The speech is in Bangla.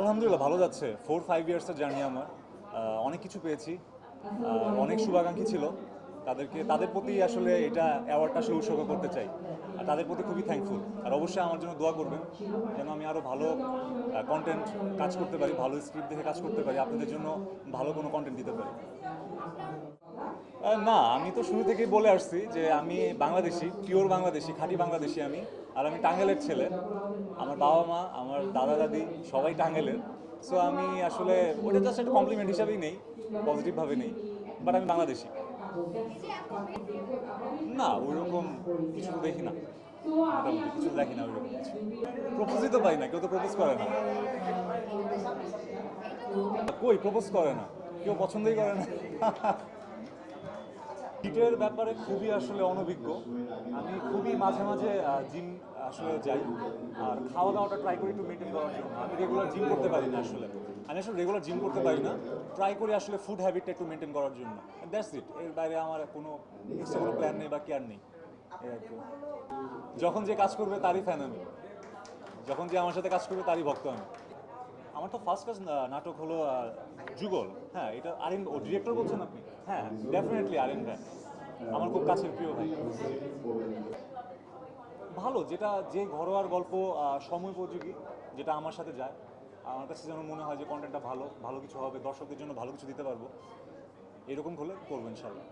আলহামদুলিল্লাহ ভালো যাচ্ছে। ফোর ফাইভ ইয়ার্সের জার্নি আমার। অনেক কিছু পেয়েছি। অনেক শুভাকাঙ্ক্ষী ছিল। তাদেরকে, তাদের প্রতি আসলে এটা অ্যাওয়ার্ডটা আসলে উৎসর্গ করতে চাই। আর তাদের প্রতি খুবই থ্যাঙ্কফুল আর অবশ্যই আমার জন্য দোয়া করবেন, যেন আমি আরও ভালো কন্টেন্ট কাজ করতে পারি, ভালো স্ক্রিপ্ট দেখে কাজ করতে পারি, আপনাদের জন্য ভালো কোনো কন্টেন্ট দিতে পারি। না, আমি তো শুরু থেকেই বলে আসছি যে আমি বাংলাদেশি পিওর বাংলাদেশি, খাঁটি বাংলাদেশি আমি। আর আমি টাঙ্গেলের ছেলে। আমার বাবা মা, আমার দাদা দাদি, সবাই টাঙ্গেলের সো আমি আসলে, ওটা জাস্ট একটা কমপ্লিমেন্ট হিসাবেই নেই পজিটিভভাবে নেই। বাট আমি বাংলাদেশি। না, ওইরকম কিছু দেখি না। কিছু দেখি না ওইরকম কিছু। প্রপোজই তো পাই না, কেউ তো প্রপোজ করে না। কই প্রপোজ করে না? কেউ পছন্দই করে না। হিটের ব্যাপারে খুবই আসলে অনভিজ্ঞ। আমি খুবই মাঝে মাঝে জিম আসলে যাই। আর খাওয়া দাওয়াটা ট্রাই করি একটু মেনটেন করার জন্য। আমি রেগুলার জিম করতে পারি না আসলে। আমি আসলে রেগুলার জিম করতে পারি না। ট্রাই করি আসলে ফুড হ্যাবিটটা একটু মেনটেন করার জন্য। দ্যাটস ইট এর বাইরে আমার কোনো কোনো প্ল্যান নেই বা কেয়ার নেই। যখন যে কাজ করবে তারই ফ্যান আমি। যখন যে আমার সাথে কাজ করবে তারই ভক্ত আমি। আমার তো ফার্স্ট কাজ নাটক হলো যুগল। হ্যাঁ এটা আরেন ও ডিরেক্টর বলছেন আপনি? হ্যাঁ ডেফিনেটলি আরেন ভাই। আমার খুব কাছের প্রিয় ভাই। ভালো যেটা যে ঘরোয়ার গল্প আহ, সময় উপযোগী যেটা আমার সাথে যায়। আমার কাছে যেন মনে হয় যে কন্টেন্টটা ভালো ভালো কিছু হবে, দর্শকদের জন্য ভালো কিছু দিতে পারব। এরকম হলে করব ইনশাল্লাহ।